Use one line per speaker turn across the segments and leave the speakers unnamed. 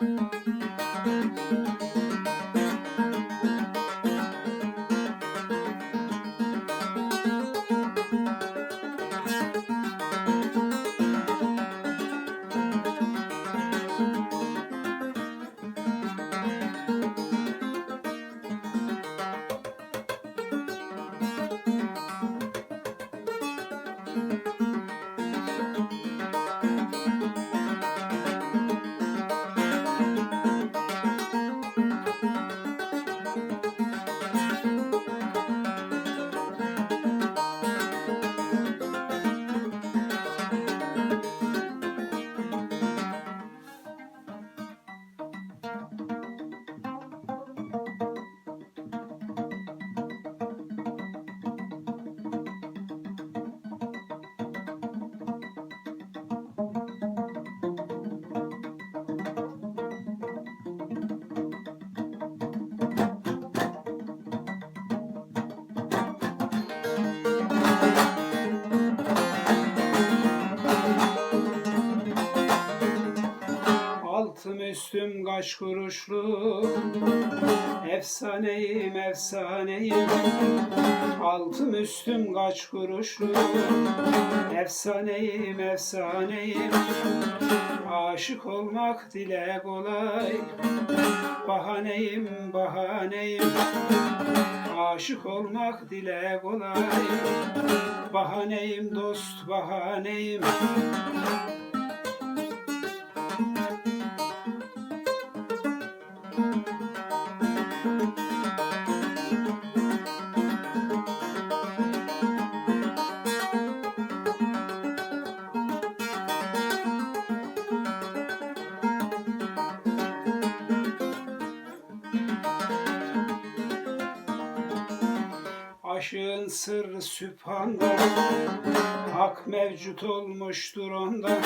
Thank you. Altım üstüm kaç kuruşlu Efsaneyim efsaneyim. Altım üstüm kaç kuruşlu Efsaneyim efsaneyim. Aşık olmak dile kolay Bahaneyim bahaneyim. Aşık olmak dile kolay Bahaneyim dost bahaneyim Aşığın sırrı süphanda Hak mevcut olmuştur onda.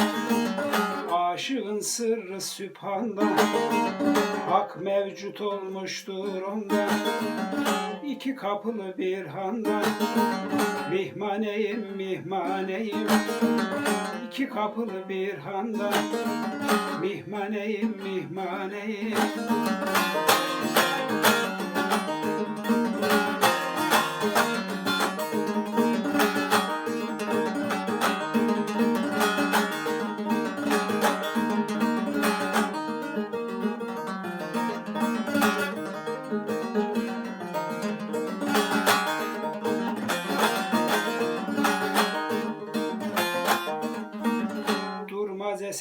Aşığın sırrı süphanda Hak mevcut olmuştur onda. İki kapılı bir handa Mihmaneyim mihmaneyim. İki kapılı bir handa Mihmaneyim mihmaneyim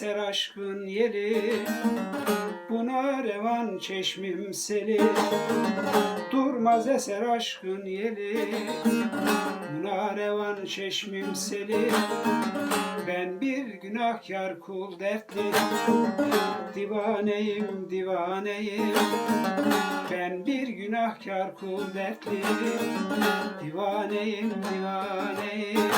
eser aşkın yeli Buna revan çeşmim seli. Durmaz eser aşkın yeli Buna revan çeşmim seli. Ben bir günahkar kul dertli Divaneyim divaneyim. Ben bir günahkar kul dertli Divaneyim divaneyim